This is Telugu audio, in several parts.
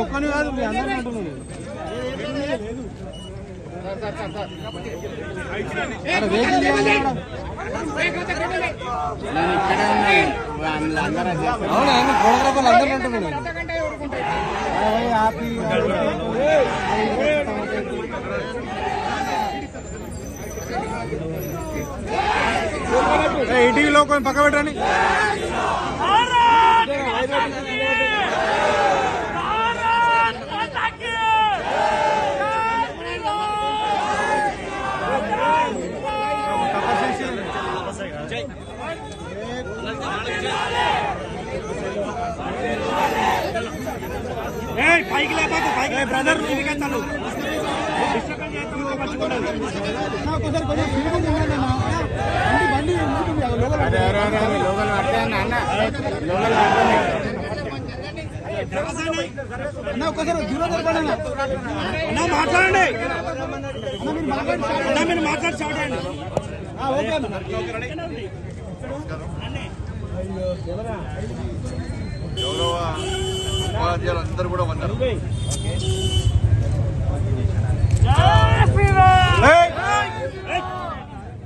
ఒక్కని కాదు మీ అందరినీ అంటున్నాను అక్కడ వెహికల్ అవునా ఆయన ఫోటోగ్రాఫర్లు అందరూ అంటున్నాను అరే హ్యాపీ ఈటీవీలో కొంచెం పక్క పెట్టండి. మాట్లాడండి. మీరు మాట్లాడి చూడండి ఓకే ఉపాధ్యాయులందరూ కూడా ఉన్నారు.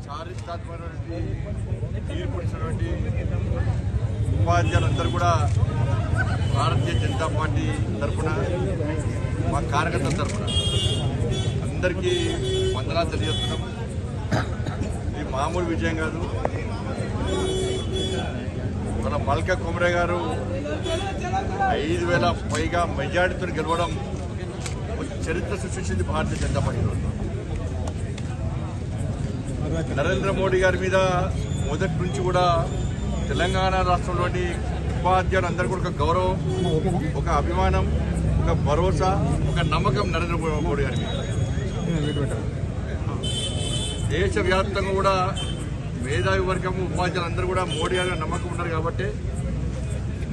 చారిత్రాత్మకమైనటువంటి తీర్పు ఇచ్చినటువంటి ఉపాధ్యాయులందరూ కూడా భారతీయ జనతా పార్టీ తరఫున మా కార్యకర్తల తరఫున అందరికీ వందనాలు తెలియజేస్తున్నాం. ఇది మామూలు విజయం కాదు. మన మల్క కుమరే గారు ఐదు వేల పైగా మెజార్టీతో గెలవడం చరిత్ర సృష్టించింది భారతీయ జనతా పార్టీ నరేంద్ర మోడీ గారి మీద మొదటి నుంచి కూడా తెలంగాణ రాష్ట్రంలోని ఉపాధ్యాయులు అందరూ కూడా ఒక గౌరవం ఒక అభిమానం ఒక భరోసా ఒక నమ్మకం నరేంద్ర మోడీ గారి మీద. దేశవ్యాప్తంగా కూడా మేధావి వర్గము ఉపాధ్యాయులు అందరూ కూడా మోడీ గారి నమ్మకం ఉన్నారు కాబట్టి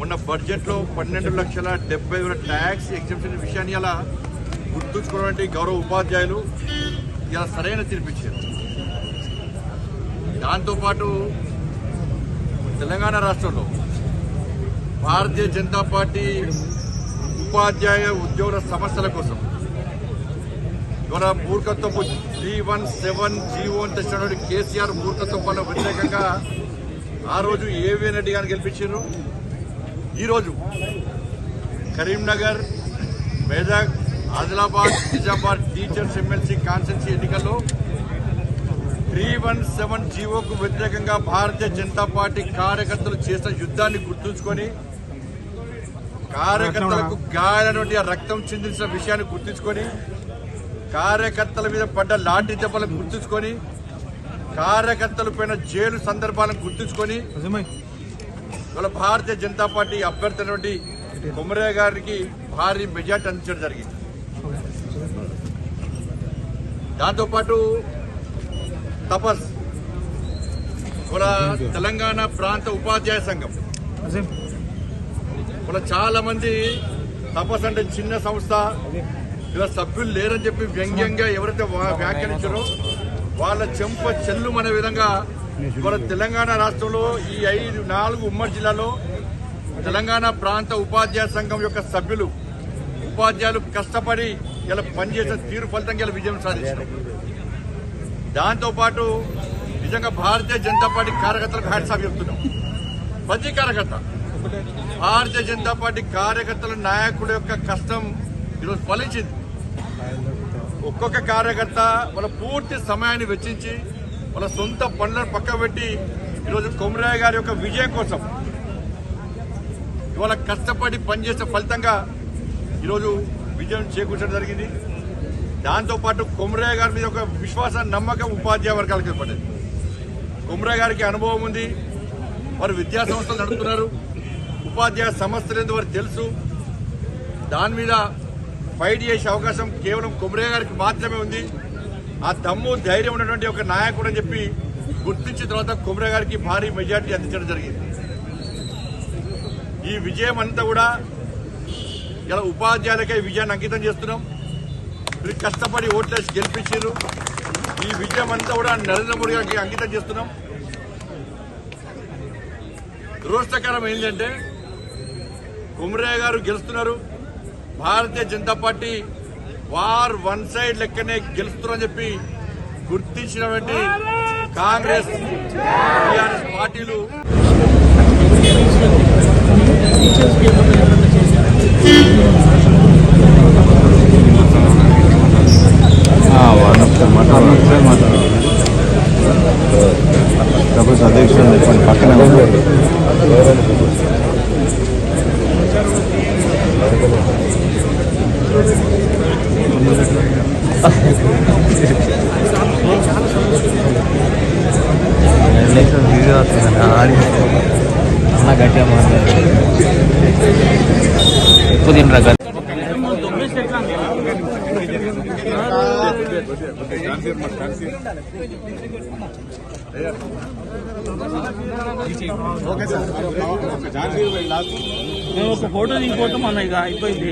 మొన్న బడ్జెట్లో పన్నెండు లక్షల డెబ్బై వేల ట్యాక్స్ ఎగ్జిబిషన్ విషయాన్ని అలా గుర్తుంచుకున్నటువంటి గౌరవ ఉపాధ్యాయులు ఇలా సరైన తీర్పిచ్చారు. దాంతోపాటు తెలంగాణ రాష్ట్రంలో భారతీయ జనతా పార్టీ ఉపాధ్యాయ ఉద్యోగుల సమస్యల కోసం ఇవాళ మూర్ఖత్వపు త్రీ వన్ సెవెన్ జీవో అని తెచ్చినటువంటి కేసీఆర్ మూర్ఖత్వం వల్ల వ్యతిరేకంగా ఆ రోజు ఏవిఎన్ రెడ్డి గారిని గెలిపించారు. ఈరోజు Karimnagar Medak Adilabad Nizamabad teachers MLC constituency ఎన్నికల్లో త్రీ వన్ సెవెన్ జీవోకు వ్యతిరేకంగా భారతీయ జనతా పార్టీ కార్యకర్తలు చేసిన యుద్ధాన్ని గుర్తుంచుకొని కార్యకర్తలకు గాయాలైనటువంటి ఆ రక్తం చెందించిన విషయాన్ని గుర్తుంచుకొని కార్యకర్తల మీద పడ్డ లాఠీ దెబ్బలను గుర్తుంచుకొని కార్యకర్తల పైన జైలు సందర్భాలను గుర్తుంచుకొని ఇవాళ భారతీయ జనతా పార్టీ అభ్యర్థి అయినటువంటి కొమరయ్య గారికి భారీ మెజార్టీ అందించడం జరిగింది. దాంతోపాటు తపస్ కూడా తెలంగాణ ప్రాంత ఉపాధ్యాయ సంఘం. ఇలా చాలా మంది తపస్ అంటే చిన్న సంస్థ ఇలా సభ్యులు లేరని చెప్పి వ్యంగ్యంగా ఎవరైతే వా- వ్యాఖ్యానించారో వాళ్ళ చెంప చెల్లుమనే విధంగా మన తెలంగాణ రాష్ట్రంలో ఈ ఐదు నాలుగు ఉమ్మడి జిల్లాలో తెలంగాణ ప్రాంత ఉపాధ్యాయ సంఘం యొక్క సభ్యులు ఉపాధ్యాయులు కష్టపడి ఇలా పనిచేసిన తీరు ఫలితంగా ఇలా విజయం సాధించారు. దాంతోపాటు నిజంగా భారతీయ జనతా పార్టీ కార్యకర్తలకు హ్యాట్సాప్ చెప్తున్నాం. ప్రతి కార్యకర్త భారతీయ జనతా పార్టీ కార్యకర్తల నాయకుల యొక్క కష్టం ఈరోజు ఫలించింది. ఒక్కొక్క కార్యకర్త వాళ్ళ పూర్తి సమయాన్ని వెచ్చించి వాళ్ళ సొంత పనులను పక్క పెట్టి ఈరోజు కొమరాయ గారి యొక్క విజయం కోసం ఇవాళ కష్టపడి పనిచేసే ఫలితంగా ఈరోజు విజయం చేకూర్చడం జరిగింది. దాంతోపాటు కొమరయ్య గారి మీద ఒక విశ్వాస నమ్మకం ఉపాధ్యాయ వర్గాలకు ఏర్పడింది. కొమరయ్య గారికి అనుభవం ఉంది. వారు విద్యా సంస్థలు నడుపుతున్నారు. ఉపాధ్యాయ సమస్యలు ఏందో వారికి తెలుసు. దాని మీద ఫైట్ చేసే అవకాశం కేవలం కొమరయ్య గారికి మాత్రమే ఉంది. ఆ దమ్ము ధైర్యం ఉన్నటువంటి ఒక నాయకుడు అని చెప్పి గుర్తించిన తర్వాత కొమరయ్య గారికి భారీ మెజార్టీ అందించడం జరిగింది. ఈ విజయం అంతా కూడా ఇలా ఉపాధ్యాయులకే విజయాన్ని అంకితం చేస్తున్నాం. మీరు కష్టపడి ఓట్లేసి గెలిపించారు. ఈ విజయం అంతా కూడా నరేంద్ర మోడీ గారికి అంకితం చేస్తున్నాం. దురదృష్టకరం ఏంటంటే కుమరయ్య గారు గెలుస్తున్నారు. Bharatiya Janata Party war one side లెక్కనే గెలుస్తున్నారని చెప్పి గుర్తించినటువంటి కాంగ్రెస్ టీఆర్ఎస్ పార్టీలు. ఎక్కువ తినరా మేము ఒక ఫోటో దిగిపోతాం అన్న ఇక అయిపోయింది.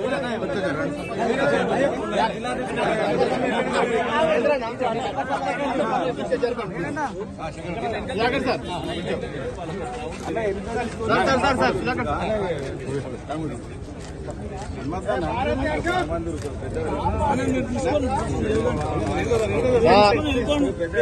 పెద్ద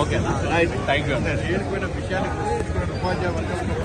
ఓకే. థ్యాంక్ యూ ఏడుకోయిన విషయాన్ని ఉపాధ్యాయ వర్గం